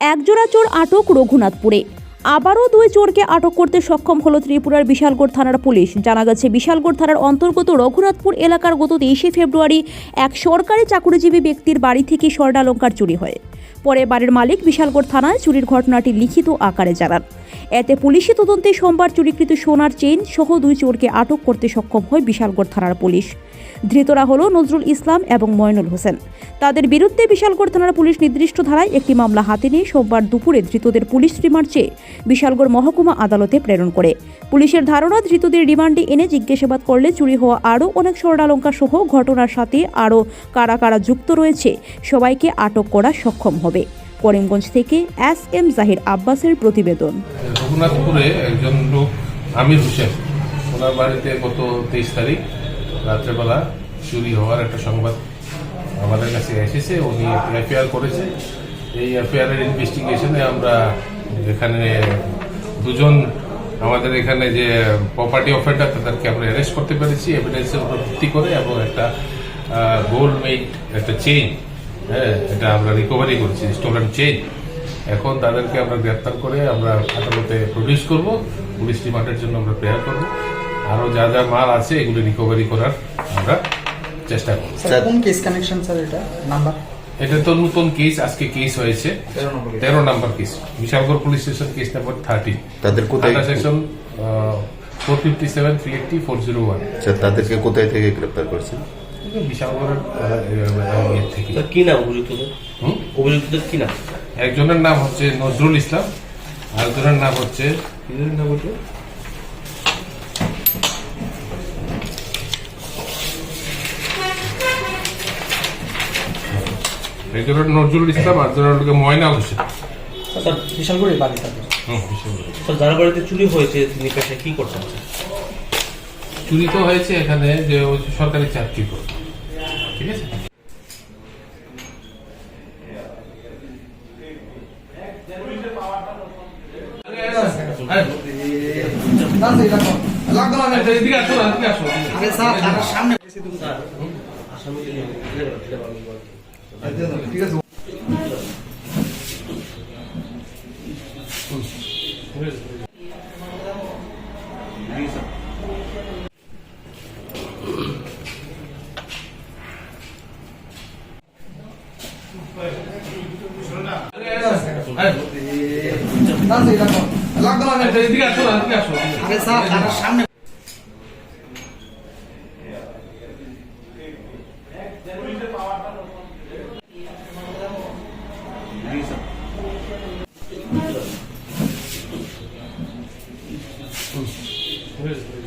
একজোড়া চোর আটক রঘুনাথপুরে। আবারও দুই চোরকে আটক করতে সক্ষম হলো ত্রিপুরার বিশালগড় থানার পুলিশ। জানা গেছে, বিশালগড় থানার অন্তর্গত রঘুনাথপুর এলাকার গত তেইশে ফেব্রুয়ারি এক সরকারি চাকুরিজীবী ব্যক্তির বাড়ি থেকে স্বর্ণালঙ্কার চুরি হয়। পরে বাড়ির মালিক বিশালগড় থানায় চুরির ঘটনাটি লিখিত আকারে জানান। এতে পুলিশি তদন্তে সোমবার চুরিকৃত সোনার চেইন সহ দুই চোরকে আটক করতে সক্ষম হয় বিশালগড় থানার পুলিশ। ধৃতরা হল নজরুল ইসলাম এবং ময়নুল হোসেন। তাদের বিরুদ্ধে বিশালগড় থানার পুলিশ নির্দিষ্ট ধারায় একটি মামলা হাতে নিয়ে সোমবার দুপুরে ধৃতদের পুলিশ রিমান্ড চেয়ে বিশালগড় মহকুমা আদালতে প্রেরণ করে। পুলিশের ধারণা, ধৃতদের রিমান্ডে এনে জিজ্ঞাসাবাদ করলে চুরি হওয়া আরও অনেক স্বর্ণালঙ্কার সহ ঘটনার সাথে আরও কারা কারা যুক্ত রয়েছে, সবাইকে আটক করা সক্ষম হবে। করিমগঞ্জ থেকে এস এম জাহির আব্বাসের প্রতিবেদন। রঘুনাথপুরে একজন লোক, আমির হোসেন। ওনার বাড়িতে গত তেইশ তারিখ রাত্রেবেলা চুরি হওয়ার একটা সংবাদ আমাদের কাছে এসেছে। উনি এফআইআর করেছে। এই এফআইআর এর ইনভেস্টিগেশনে আমরা এখানে দুজন, আমাদের এখানে যে প্রপার্টি অফেন্ডার তাদেরকে আমরা অ্যারেস্ট করতে পেরেছি। এভিডেন্সের উপর ভিত্তি করে এবং একটা গোল্ড মেড একটা চেইন হ্যাঁ এটা আমরা রিকভারি করেছি স্টোলেন চেইন এখন তাদেরকে আমরা গ্রেপ্তার করে আমরা আদালতে প্রডিউস করব। পুলিশ রিমান্ডের জন্য আমরা প্রেয়ার করব। আরও যা যা মাল আছে এগুলো রিকভারি করার আমরা চেষ্টা করব। স্যার কোন কেস কানেকশন স্যার এটা? নাম্বার? এটা তো নতুন কেস আজকে কেস হয়েছে। তেরো নম্বর তেরো number case Bishalgarh police station case number thirty তাদের কোথায়? Section four fifty seven three eighty four zero one sir তাদেরকে কোথায় থেকে গ্রেপ্তার করেছেন? বিশালগড়ের ইয়ে কি নাম অভিযুক্তদের? হুম? অভিযুক্তদের কি নাম? একজনের নাম হচ্ছে নজরুল ইসলাম আরেকজনের নাম হচ্ছে নাম একজনের নজরুল ইসলাম আর হলো ময়না হোসেন। স্যার বিশাল করে বাড়ি তাদের স্যার যার বাড়িতে চুরি হয়েছে তিনি পেশায় কি? চুরি তো হয়েছে এখানে যে সরকারি চাকরি করে। ঠিক আছে? এদিকে আসো না, এদিকে আসো। না আছে এদিকে আসো না, এদিকে আসো। আরে স্যার সামনে